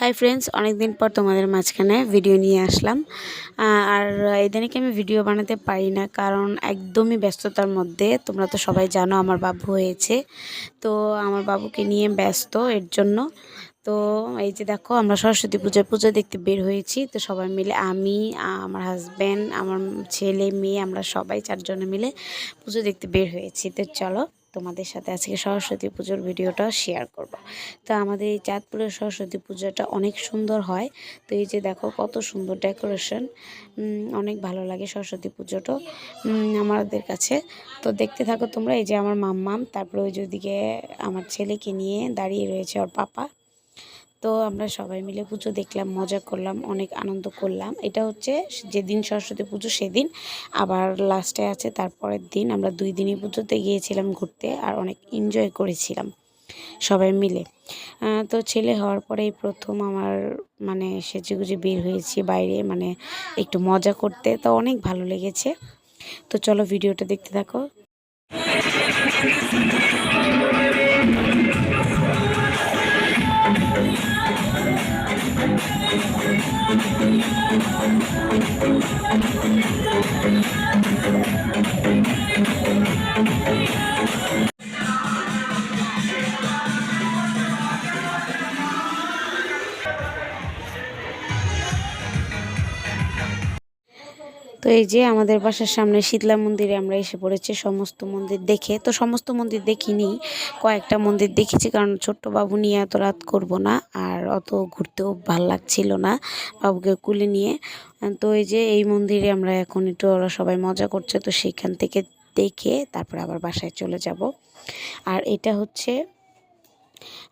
Hi friends অনেক দিন পর তোমাদের মাঝখানে ভিডিও নিয়ে আসলাম। আর এদিনকে আমি ভিডিও বানাতে পারি না কারণ একদমই ব্যস্ততার মধ্যে। তোমরা তো সবাই জানো আমার বাবু হয়েছে। তো আমার বাবুকে নিয়ে ব্যস্ত এর জন্য। তো এই যে দেখো, আমরা সরস্বতী পূজার পুজো দেখতে বের হয়েছি। তো সবাই মিলে আমি আমার হাজব্যান্ড আমার ছেলে, মেয়ে, আমরা সবাই চারজনে মিলে পুজো দেখতে বের হয়েছি। তো চলো। তোমাদের সাথে আজকে সরস্বতী পুজোর ভিডিওটা শেয়ার করব। তো আমাদের এই চাঁদপুরের সরস্বতী পুজোটা অনেক সুন্দর হয়। তো এই যে দেখো কত সুন্দর ডেকোরেশন অনেক ভালো লাগে সরস্বতী পুজোটা আমাদের কাছে। তো দেখতে থাকো তোমরা, এই যে আমার মাম্মাম, তারপরে ওই যে ওদিকে আমার ছেলেকে নিয়ে দাঁড়িয়ে রয়েছে ওর পাপা। তো আমরা সবাই মিলে পুজো দেখলাম, মজা করলাম, অনেক আনন্দ করলাম। এটা হচ্ছে যেদিন সরস্বতী পুজো সেদিন। আবার লাস্টে আছে তারপরের দিন। আমরা দুই দিনই পুজোতে গিয়েছিলাম ঘুরতে আর অনেক এনজয় করেছিলাম সবাই মিলে। তো ছেলে হওয়ার পরেই প্রথম আমার মানে সেজেগুজে বের হয়েছি বাইরে মানে একটু মজা করতে। তো অনেক ভালো লেগেছে। তো চলো ভিডিওটা দেখতে থাকো। তো এই যে আমাদের বাসার সামনে শীতলা মন্দিরে আমরা এসে পড়েছি, সমস্ত মন্দির দেখে। তো সমস্ত মন্দির দেখিনি, কয়েকটা মন্দির দেখেছি কারণ ছোট্ট বাবু নিয়ে এত রাত করব না আর অত ঘুরতেও ভালো লাগছিল না বাবুকে কুলে নিয়ে। তো এই যে এই মন্দিরে আমরা এখন একটু ওরা সবাই মজা করছে, তো সেখান থেকে দেখে তারপর আবার বাসায় চলে যাব। আর এটা হচ্ছে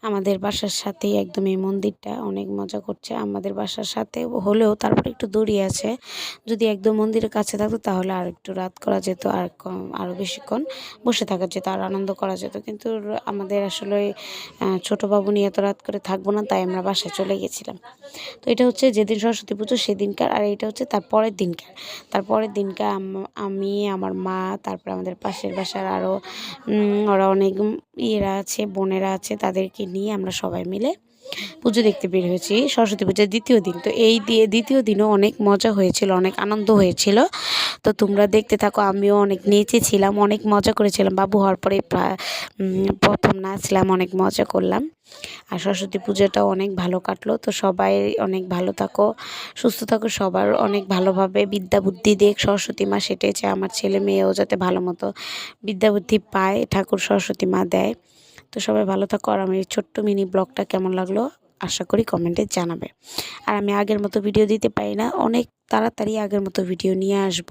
আমাদের বাসার সাথেই একদম এই মন্দিরটা অনেক মজা করছে। আমাদের বাসার সাথে হলেও তারপরে একটু দূরে আছে। যদি একদম মন্দিরের কাছে থাকতো তাহলে আর একটু রাত করা যেত, আর আরও বেশিক্ষণ বসে থাকা যেত, আর আনন্দ করা যেত। কিন্তু আমাদের আসলে ছোট বাবু নিয়ে এত রাত করে থাকব না, তাই আমরা বাসায় চলে গেছিলাম। তো এটা হচ্ছে যেদিন সরস্বতী পুজো সেদিনকার, আর এটা হচ্ছে তার পরের দিনকার। তার পরের দিনকার আমি আমার মা, তারপরে আমাদের পাশের বাসার আরও ওরা অনেক ইয়েরা আছে বোনেরা আছে তাদেরকে নিয়ে আমরা সবাই মিলে পুজো দেখতে বের হয়েছি, সরস্বতী পূজার দ্বিতীয় দিন। তো এই দিয়ে দ্বিতীয় দিনও অনেক মজা হয়েছিল, অনেক আনন্দ হয়েছিল। তো তোমরা দেখতে থাকো, আমিও অনেক নেচেছিলাম, অনেক মজা করেছিলাম। বাবু হওয়ার পরে প্রথম নাচলাম, অনেক মজা করলাম। আর সরস্বতী পুজোটাও অনেক ভালো কাটলো। তো সবাই অনেক ভালো থাকো, সুস্থ থাকো, সবার অনেক ভালোভাবে বিদ্যা বুদ্ধি দেখ। সরস্বতী মা সেটাই আমার ছেলে মেয়েও যাতে ভালো মতো বিদ্যা বুদ্ধি পায়, ঠাকুর সরস্বতী মা দেয়। তো সবাই ভালো থাকো। আর আমার এই ছোট্ট মিনি ব্লগটা কেমন লাগল আশা করি কমেন্টে জানাবে। আর আমি আগের মতো ভিডিও দিতে পারি না, অনেক তাড়াতাড়ি আগের মতো ভিডিও নিয়ে আসব।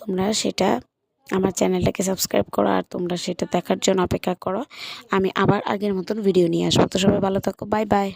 তোমরা সেটা আমার চ্যানেলটাকে সাবস্ক্রাইব করো আর তোমরা সেটা দেখার জন্য অপেক্ষা করো। আমি আবার আগের মতন ভিডিও নিয়ে আসব। তো সবাই ভালো থাকো, বাই বাই।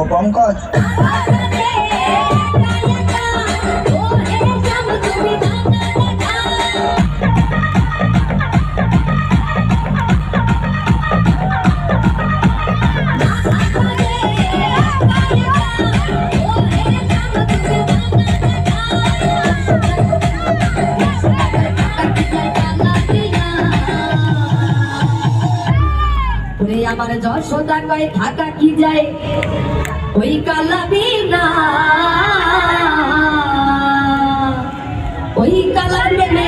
ও পঙ্কজ আমার যশোদা কয় থাকা কি যায়? ওই কালা বিনা ওই কালার মে